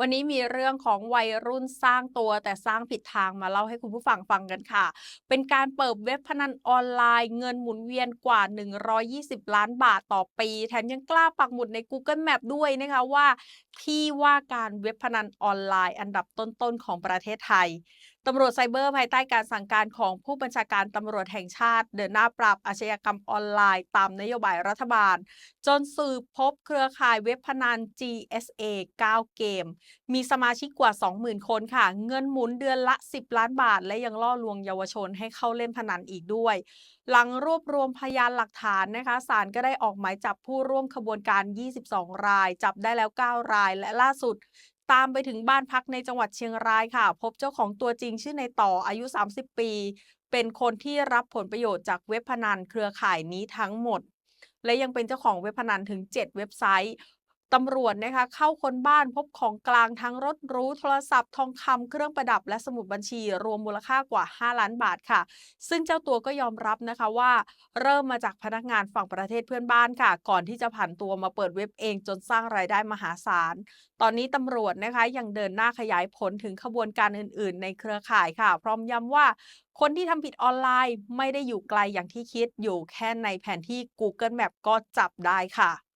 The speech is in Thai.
วันนี้มีเรื่องของวัยรุ่นสร้างตัวแต่สร้างผิดทางมาเล่าให้คุณผู้ฟังฟังกันค่ะ เป็นการเปิดเว็บพนันออนไลน์เงินหมุนเวียนกว่า 120 ล้านบาทต่อปี แถมยังกล้าปักหมุดใน Google Map ด้วยนะคะว่า ที่ว่าการเว็บพนันออนไลน์อันดับต้นๆของประเทศไทย ตำรวจไซเบอร์ภายใต้การสั่งการของผู้บัญชาการตำรวจแห่งชาติ เดินหน้าปราบอาชญากรรมออนไลน์ตามนโยบายรัฐบาล จนสืบพบเครือข่ายเว็บพนัน GSA 9 เกม มีสมาชิกกว่า 20,000 คนค่ะ เงินหมุนเดือนละ 10 ล้านบาท และยังล่อลวงเยาวชนให้เข้าเล่นพนันอีกด้วย หลังรวบรวมพยานหลักฐานนะคะศาลก็ได้ออกหมายจับผู้ร่วมขบวนการ 22 ราย จับได้แล้ว 9 รายและล่าสุด ตามไปถึงบ้านพักในจังหวัดเชียงรายค่ะ พบเจ้าของตัวจริงชื่อในต่ออายุ 30 ปี เป็นคนที่รับผลประโยชน์จากเว็บพนันเครือข่ายนี้ทั้งหมด และยังเป็นเจ้าของเว็บพนันถึง 7 เว็บไซต์ ตำรวจนะคะเข้าคนบ้านพบของกลางทั้งรถรู้โทรศัพท์ทองคำเครื่องประดับและสมุดบัญชี รวมมูลค่ากว่า 5 ล้านบาทค่ะ ซึ่งเจ้าตัวก็ยอมรับนะคะว่า เริ่มมาจากพนักงานฝั่งประเทศเพื่อนบ้านค่ะ ก่อนที่จะผันตัวมาเปิดเว็บเองจนสร้างรายได้มหาศาล ตอนนี้ตำรวจนะคะยังเดินหน้าขยายผลถึงขบวนการอื่น ๆ ในเครือข่ายค่ะ พร้อมย้ำว่าคนที่ทำผิดออนไลน์ไม่ได้อยู่ไกลอย่างที่คิดอยู่แค่ในแผนที่ Google Map ก็จับได้ค่ะ